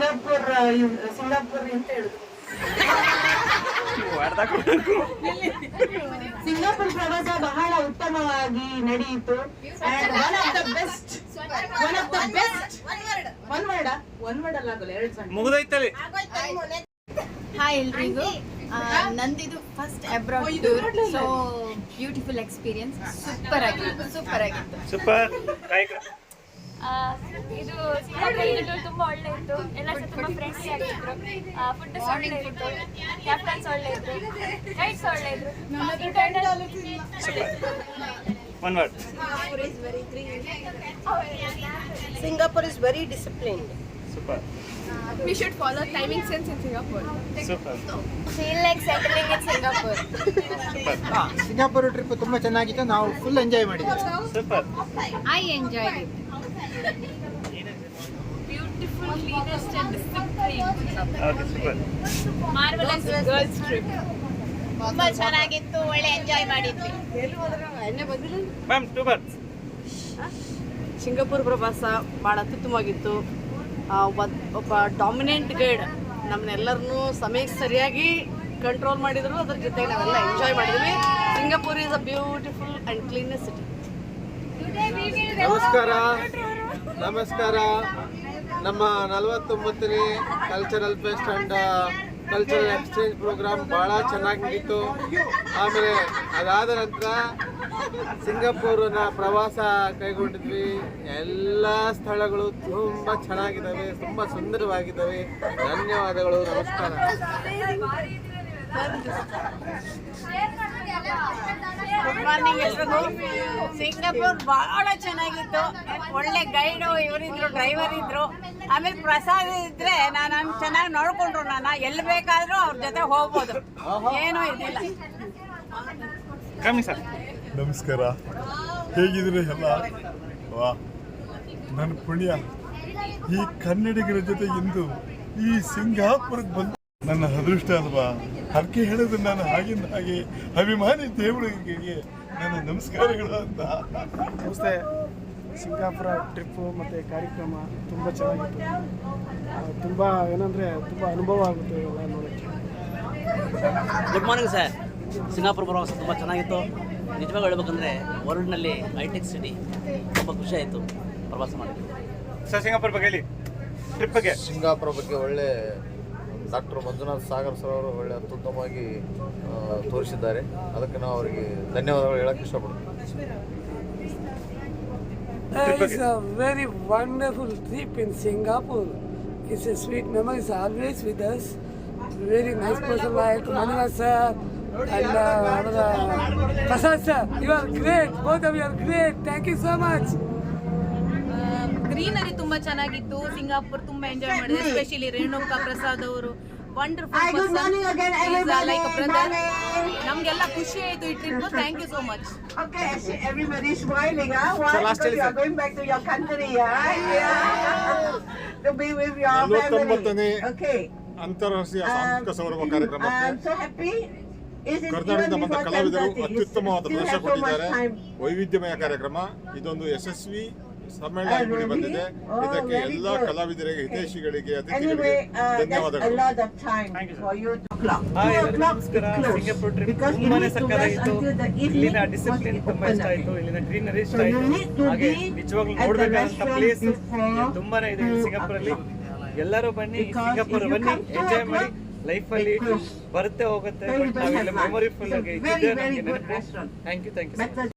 Singapore Singapore ಅಂತ ಹೇಳುದು Singapore ಪ್ರವಾಸ ಬಹಳ ಉತ್ತಮವಾಗಿ ನಡೆಯಿತು. One of the best one of the best one word one word ಅಲ್ಲ ಆಗಲ್ಲ ಎರಡು ಸಣ್ಣ. ಮುಗಿದೈತಲ್ಲಿ ಹಾಯ್ ಎಲ್ರಿಗೂ. ನಂದಿದು first abroad tour so beautiful experience super ಆಗಿತ್ತು ಸೂಪರ್ ಆಗಿತ್ತು. ಸೂಪರ್ ಇದು ಸಿಂಗಾಪುರ್ ತುಂಬಾ ಒಳ್ಳೆ ಇತ್ತು ಎಲ್ಲ ತುಂಬಾ ಫ್ರೆಂಡ್ಲಿ ಆಗಿದ್ರು. ಫುಡ್ ಒಳ್ಳೆ ಇತ್ತು ಕ್ಯಾಪ್ಟನ್ಸ್ ಒಳ್ಳೆ ಇದ್ರು ಗೈಡ್ಸ್ ಒಳ್ಳೆ ಇದ್ರು one word Singapore is very disciplined. Super we should follow timing sense in Singapore super feel in settling in Singapore super Singapore trip ತುಂಬಾ ಚೆನ್ನಾಗಿತ್ತು. ನಾವು ಫುಲ್ ಎಂಜಾಯ್ ಮಾಡಿದ್ವಿ. Super I enjoy it beautiful and and Marvelous okay super marvellous girls trip ತುಂಬಾ ಚೆನ್ನಾಗಿತ್ತು ಒಳ್ಳೆ enjoy ಮಾಡಿದ್ವಿ. Ma'am two Singapore ಪ್ರವಾಸ ಭಾಳ ಅತ್ಯುತ್ತಮವಾಗಿತ್ತು. ಆ, ಒದ್- ಒಬ್ಬ ಡಾಮಿನೆಂಟ್ ಗೈಡ್ ನಮ್ಮನ್ನೆಲ್ಲರನ್ನೂ ಸಮಯಕ್ಕೆ ಸರಿಯಾಗಿ ಕಂಟ್ರೋಲ್ ಮಾಡಿದ್ರು. ಅದ್ರ ಜೊತೆಗೆ ನಾವೆಲ್ಲ ಎಂಜಾಯ್ ಮಾಡಿದ್ವಿ. Singapore is a beautiful and cleanest city ನಮಸ್ಕಾರ. ನಮಸ್ಕಾರ. ನಮ್ಮ ನಲವತ್ತೊಂಬತ್ತನೇ cultural fest and cultural exchange programme ಭಾಳ ಚೆನ್ನಾಗಿ ನಡೀತು. ಆಮೇಲೆ ಅದಾದ ನಂತರ ಸಿಂಗಾಪುರನ ಪ್ರವಾಸ ಕೈಗೊಂಡಿದ್ವಿ. ಎಲ್ಲ ಸ್ಥಳಗಳು ತುಂಬ ಚೆನ್ನಾಗಿದ್ದಾವೆ, ತುಂಬ ಸುಂದರವಾಗಿದ್ದಾವೆ. ಧನ್ಯವಾದಗಳು, ನಮಸ್ಕಾರ. ಗುಡ್ ಮಾರ್ನಿಂಗ್ ಎಲ್ರಿಗೂ. ಸಿಂಗಾಪುರ್ ಬಹಳ ಚೆನ್ನಾಗಿತ್ತು. ಒಳ್ಳೆ ಗೈಡು ಇವರಿದ್ರು ಡ್ರೈವರ್ ಇದ್ರು. ಆಮೇಲೆ ಪ್ರಸಾದ ಇದ್ರೆ ನಾನು ಚೆನ್ನಾಗಿ ನೋಡ್ಕೊಂಡ್ರು ನಾನು. ಎಲ್ಲಿ ಬೇಕಾದ್ರೂ ಅವ್ರ ಜೊತೆ ಹೋಗ್ಬೋದು. ಏನೂ ಇದಿಲ್ಲ. ಕಮ್ಮಿ ಸರ್. ನಮಸ್ಕಾರ. ಹೇಗಿದ್ರೆ ಎಲ್ಲ? ವಾ. ನನ್ನ ಪುಣ್ಯ. ಈ ಕನ್ನಡಿಗರ ಜೊತೆ ಇಂದು ಈ ಸಿಂಗಾಪುರಕ್ಕೆ ಬಂದು ನನ್ನ ಅದೃಷ್ಟ ಅಲ್ವಾ? ಹರಕೆ ಹೇಳಿದ್ರೆ ನಾನು ಹಾಗಿಂದ ಹಾಗೆ ಅಭಿಮಾನಿ ದೇವರಿಗೆ ನನ್ನ ನಮಸ್ಕಾರಗಳು ಅಂತ. ನಮಸ್ತೆ. ಸಿಂಗಾಪುರ ಟ್ರಿಪ್ಪು ಮತ್ತು ಕಾರ್ಯಕ್ರಮ ತುಂಬ ಚೆನ್ನಾಗಿತ್ತು. ತುಂಬ ಏನಂದರೆ ತುಂಬ ಅನುಭವ ಆಗುತ್ತೆ ಇವೆಲ್ಲ ನೋಡೋಕ್ಕೆ. ಗುಡ್ ಮಾರ್ನಿಂಗ್ ಸರ್ ಸಿಂಗಾಪುರ ಪ್ರವಾಸ ತುಂಬ ಚೆನ್ನಾಗಿತ್ತು. ನಿಜವಾಗ ಹೇಳ್ಬೇಕಂದ್ರೆ ವರ್ಲ್ಡ್ನಲ್ಲಿ ಹೈಟೆಕ್ ಸಿಟಿ ತುಂಬ ಖುಷಿ ಆಯಿತು ಪ್ರವಾಸ ಮಾಡಿದ್ವಿ ಸರ್ ಸಿಂಗಾಪುರ ಬಗ್ಗೆ ಹೇಳಿ. ಟ್ರಿಪ್ ಬಗ್ಗೆ. ಸಿಂಗಾಪುರ ಬಗ್ಗೆ ಒಳ್ಳೆ ಡಾಕ್ಟರ್ ಮಂಜುನಾಥ್ ಸಾಗರ್ ಸರ್ ಅವರು ಒಳ್ಳೆ ಅತ್ಯುತ್ತಮವಾಗಿ ತೋರಿಸಿದ್ದಾರೆ. ಅದಕ್ಕೆ ನಾವು ಅವರಿಗೆ ಧನ್ಯವಾದಗಳು ಹೇಳಕ್ಕೆ ಇಷ್ಟಪಡ್ತೀನಿ. Wonderful trip in Singapore is a sweet memories always with us very nice person like sir and Prasad sir you are great both of you are great thank you so much greenery ತುಂಬಾ ಚೆನ್ನಾಗಿತ್ತು. Singapore ತುಂಬಾ enjoy ಮಾಡಿದೆ specially Renuka Prasad ಅವರು. Wonderful uh, ಖುಷಿ ಆಯ್ತು it trip thank you so much okay okay ಅಂತಾರಾಷ್ಟ್ರೀಯ ಅತ್ಯುತ್ತಮವಾದ ಪ್ರದರ್ಶನ ಕೊಟ್ಟಿದ್ದಾರೆ. ವೈವಿಧ್ಯಮಯ ಕಾರ್ಯಕ್ರಮ. ಇದೊಂದು ಯಶಸ್ವಿ ಸಮರಕ್ಕೆ ಬಂದಿದೆ. ಇದಕ್ಕೆ ಕಲಾವಿದರಿಗೆ ಅದಕ್ಕೆ ಧನ್ಯವಾದಗಳು. ತುಂಬಾನೇ ಸಕ್ಕತ್ತಾಗಿತ್ತು ಇಲ್ಲಿನ ಇಲ್ಲಿನ ಪ್ಲೇಸ್ ತುಂಬಾನೇ ಇದೆ. ಎಲ್ಲರೂ ಬನ್ನಿ ಎಂಜಾಯ್ ಬನ್ನಿ ಲೈಫ್ ಅಲ್ಲಿ ಬರುತ್ತೆ ಹೋಗುತ್ತೆ ಮೆಮೊರಿ ಫುಲ್ ಆಗಿ ಥ್ಯಾಂಕ್ ಯು ಥ್ಯಾಂಕ್ ಯು